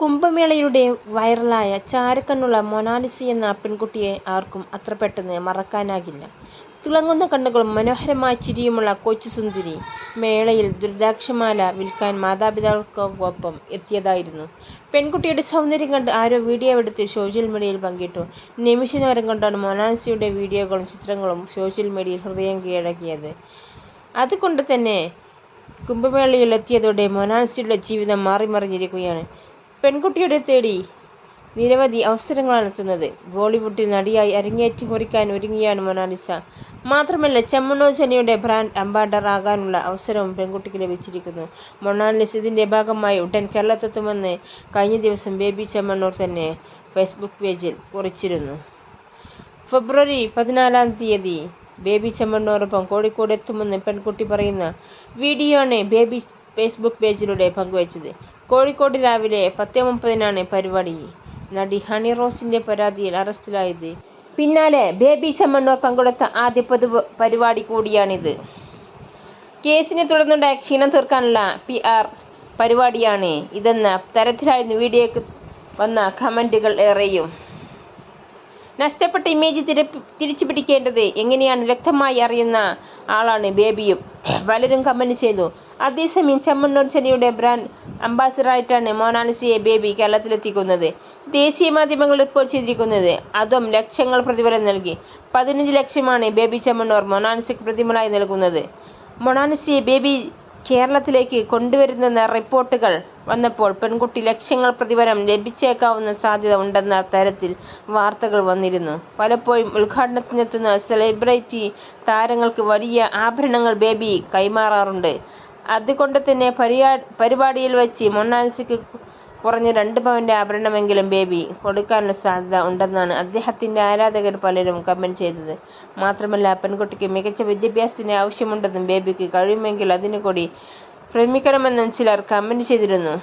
കുംഭമേളയിലൂടെ വൈറലായ ചാരക്കണ്ണുള്ള മൊനാലിസ എന്ന പെൺകുട്ടിയെ ആർക്കും അത്ര പെട്ടെന്ന് മറക്കാനാകില്ല. തിളങ്ങുന്ന കണ്ണുകളും മനോഹരമായ ചിരിയുമുള്ള കൊച്ചു കൊച്ചുസുന്ദരി മേളയിൽ ദുരിതാക്ഷമാല വിൽക്കാൻ മാതാപിതാക്കൾക്കൊപ്പം എത്തിയതായിരുന്നു. പെൺകുട്ടിയുടെ സൗന്ദര്യം കണ്ട് ആരോ വീഡിയോ എടുത്ത് സോഷ്യൽ മീഡിയയിൽ പങ്കിട്ടു. നിമിഷ നേരം കൊണ്ടാണ് മൊനാലിസയുടെ വീഡിയോകളും ചിത്രങ്ങളും സോഷ്യൽ മീഡിയയിൽ ഹൃദയം കീഴടക്കിയത്. അതുകൊണ്ട് തന്നെ കുംഭമേളയിൽ എത്തിയതോടെ മൊനാലിസയുടെ ജീവിതം മാറിമറിഞ്ഞിരിക്കുകയാണ്. പെൺകുട്ടിയെ തേടി നിരവധി അവസരങ്ങളാണ് എത്തുന്നത്. ബോളിവുഡിൽ നടിയായി അരങ്ങേറ്റം കുറിക്കാൻ ഒരുങ്ങിയാണ് മൊനാലിസ. മാത്രമല്ല ചെമ്മണോ ചെനിയുടെ ബ്രാൻഡ് അംബാസഡർ ആകാനുള്ള അവസരവും പെൺകുട്ടിക്ക് ലഭിച്ചിരിക്കുന്നു. മൊണാലിസ ഇതിന്റെ ഭാഗമായി ഉടൻ കേരളത്തെത്തുമെന്ന് കഴിഞ്ഞ ദിവസം ബേബി ചെമ്മണ്ണൂർ തന്നെ ഫേസ്ബുക്ക് പേജിൽ കുറിച്ചിരുന്നു. ഫെബ്രുവരി പതിനാലാം തീയതി ബേബി ചെമ്മണ്ണൂറൊപ്പം കോഴിക്കോട് എത്തുമെന്ന് പെൺകുട്ടി പറയുന്ന വീഡിയോ ആണ് ബേബി ഫേസ്ബുക്ക് പേജിലൂടെ പങ്കുവച്ചത്. കോഴിക്കോട് രാവിലെ പത്തേ മുപ്പതിനാണ് പരിപാടി. നടി ഹണി റോസിന്റെ പരാതിയിൽ അറസ്റ്റിലായത് പിന്നാലെ ബേബി ചെമ്മണ്ണൂർ പങ്കെടുത്ത ആദ്യ പൊതു പരിപാടി കൂടിയാണിത്. കേസിനെ തുടർന്നുണ്ടായ ക്ഷീണം തീർക്കാനുള്ള പി. ആർ. പരിപാടിയാണ് ഇതെന്ന തരത്തിലായിരുന്നു വീഡിയോയ്ക്ക് വന്ന കമന്റുകൾ ഏറെയും. നഷ്ടപ്പെട്ട ഇമേജ് തിരിച്ചു പിടിക്കേണ്ടത് എങ്ങനെയാണ് വ്യക്തമായി അറിയുന്ന ആളാണ് ബേബിയും പലരും കമന്റ് ചെയ്തു. അതേസമയം ചെമ്മണ്ണൂർ ചെനിയുടെ ബ്രാൻഡ് അംബാസഡറായിട്ടാണ് മൊനാലിസയെ ബേബി കേരളത്തിലെത്തിക്കുന്നത്. ദേശീയ മാധ്യമങ്ങൾ റിപ്പോർട്ട് ചെയ്തിരിക്കുന്നത്. അതും ലക്ഷങ്ങൾ പ്രതിഫലം നൽകി. പതിനഞ്ച് ലക്ഷമാണ് ബേബി ചെമ്മണ്ണൂർ മൊനാലിസയ്ക്ക് പ്രതിഫലമായി നൽകുന്നത്. മൊനാലിസയെ ബേബി കേരളത്തിലേക്ക് കൊണ്ടുവരുന്നെന്ന റിപ്പോർട്ടുകൾ വന്നപ്പോൾ പെൺകുട്ടി ലക്ഷങ്ങൾ പ്രതിഫലം ലഭിച്ചേക്കാവുന്ന സാധ്യത ഉണ്ടെന്ന തരത്തിൽ വാർത്തകൾ വന്നിരുന്നു. പലപ്പോഴും ഉദ്ഘാടനത്തിനെത്തുന്ന സെലിബ്രിറ്റി താരങ്ങൾക്ക് വലിയ ആഭരണങ്ങൾ ബേബി കൈമാറാറുണ്ട്. അതുകൊണ്ട് തന്നെ പരിപാടിയിൽ വച്ച് മൊനാലിസയ്ക്ക് കുറഞ്ഞ രണ്ട് പവന്റെ ആഭരണമെങ്കിലും ബേബി കൊടുക്കാനുള്ള സാധ്യത ഉണ്ടെന്നാണ് അദ്ദേഹത്തിന്റെ ആരാധകർ പലരും കമന്റ് ചെയ്തത്. മാത്രമല്ല പെൺകുട്ടിക്ക് മികച്ച വിദ്യാഭ്യാസത്തിന് ആവശ്യമുണ്ടെന്നും ബേബിക്ക് കഴിയുമെങ്കിൽ അതിനുകൂടി ശ്രമിക്കണമെന്നും ചിലർ കമന്റ് ചെയ്തിരുന്നു.